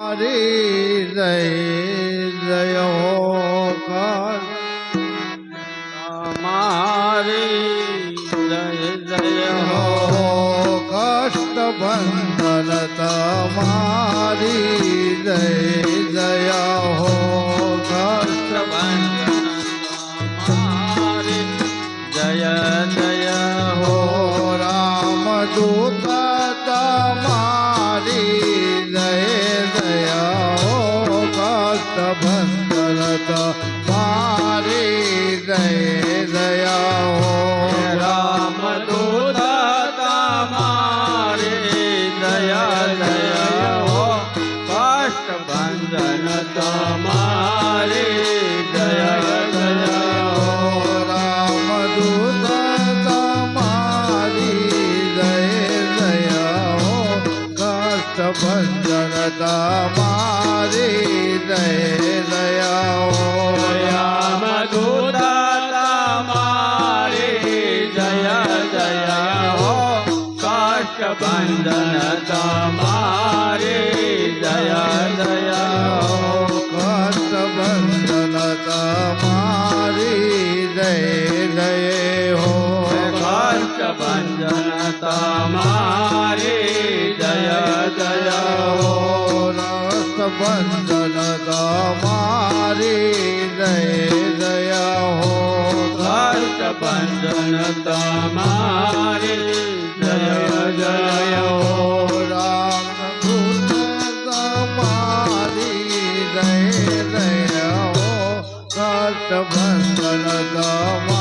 મારી દયો કર મારી દયો કષ્ટ બંધન તમારી દયા હો કષ્ટ બંધન મારી જય જય હો રામ દૂત તમારી તમારી દય દયાઓ રામ દૂતા તમારી જય દયા હો કાષ્ટ બંધન તમારી દયા દયા હો કાષ્ટ બંધન તમારી દય દય હો કાષ્ટ બંધન તમારી વંદન તમારી જય જય હો. ઘટ બંધન તમારી જય જય હો. રામ તમારી જય જય હો. ઘટ બંધન તમારી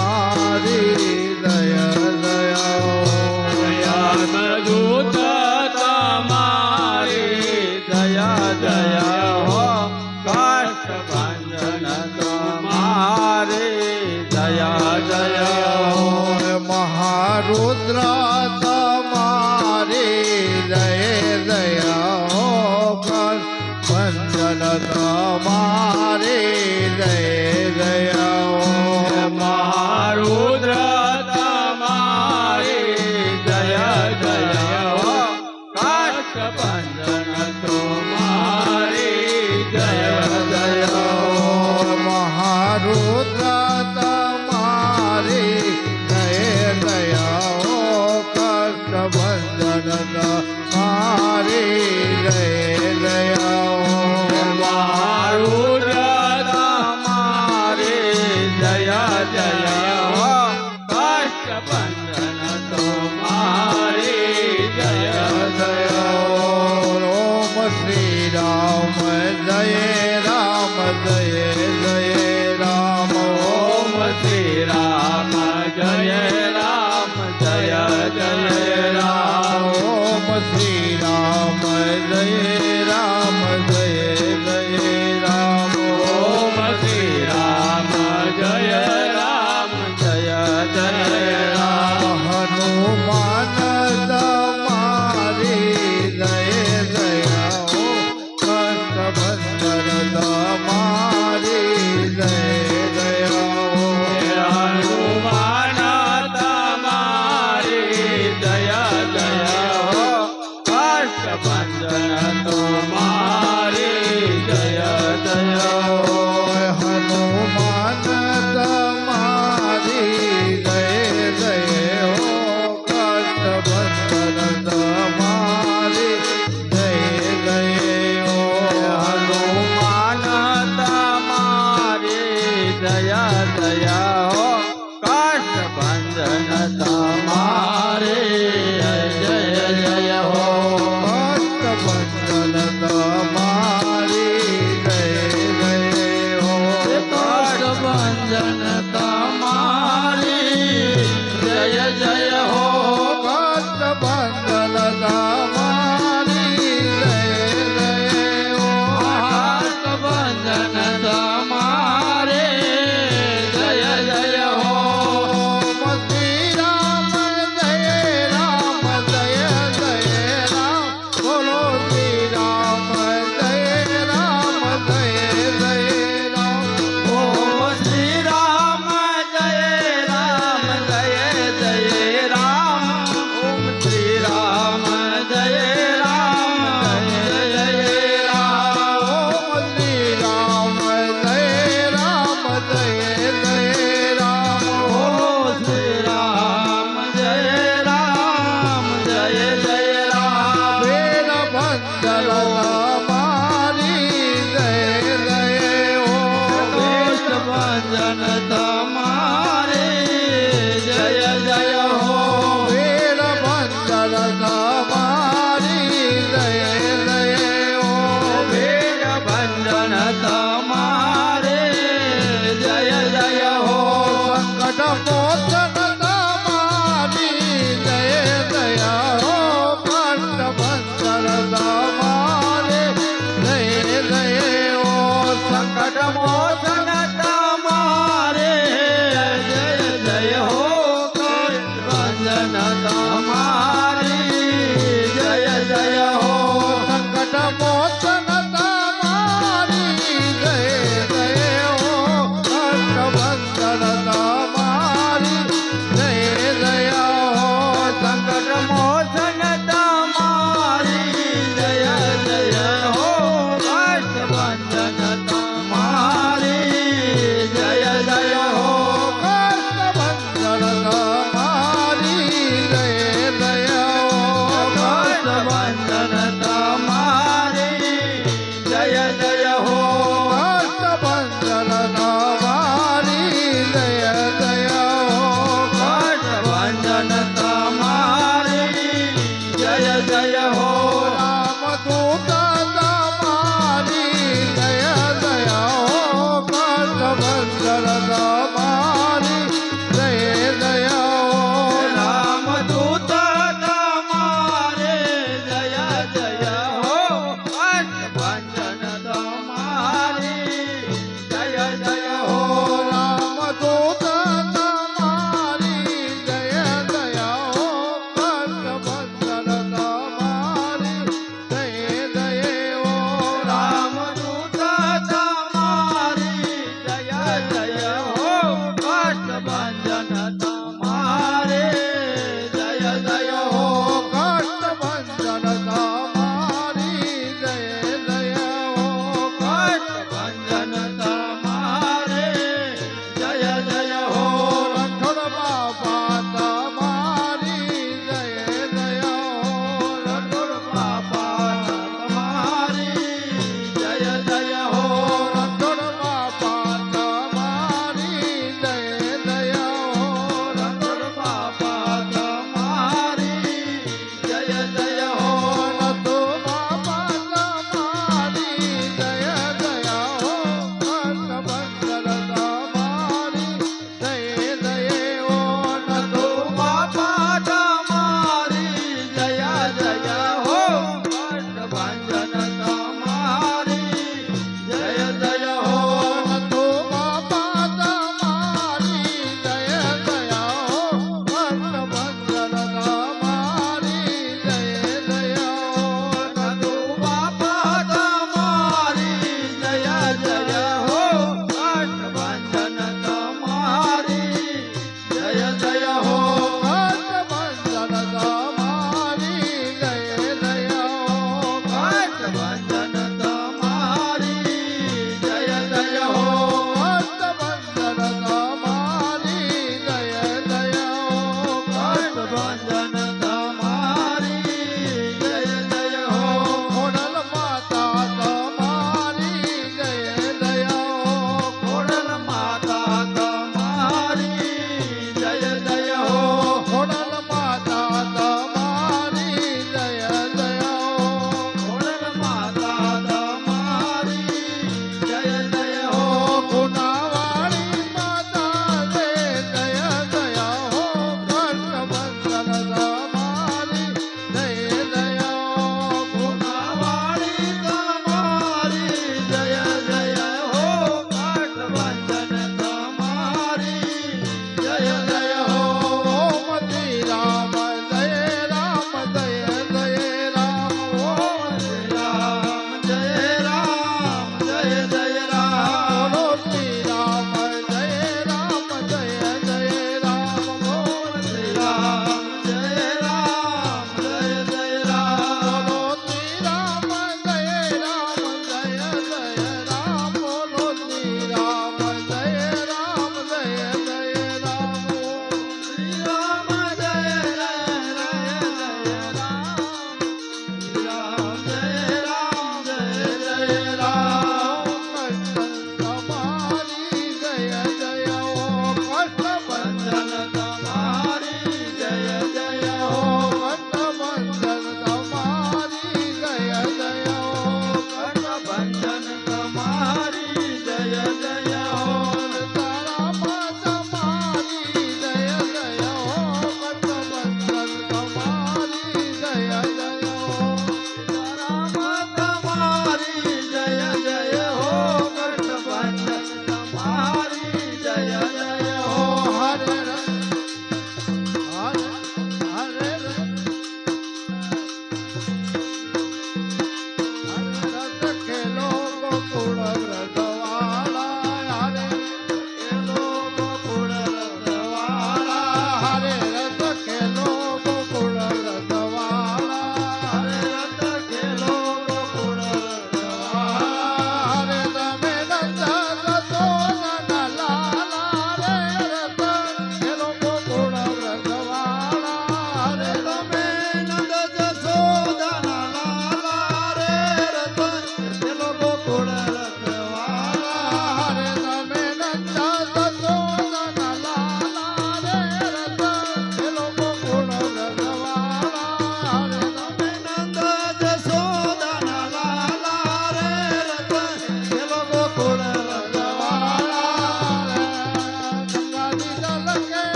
ગયા પંચલ તમા Janata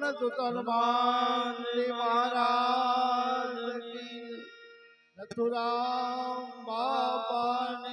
પવન સુત હનુમાન મહારાજ નથુરામ બાપાની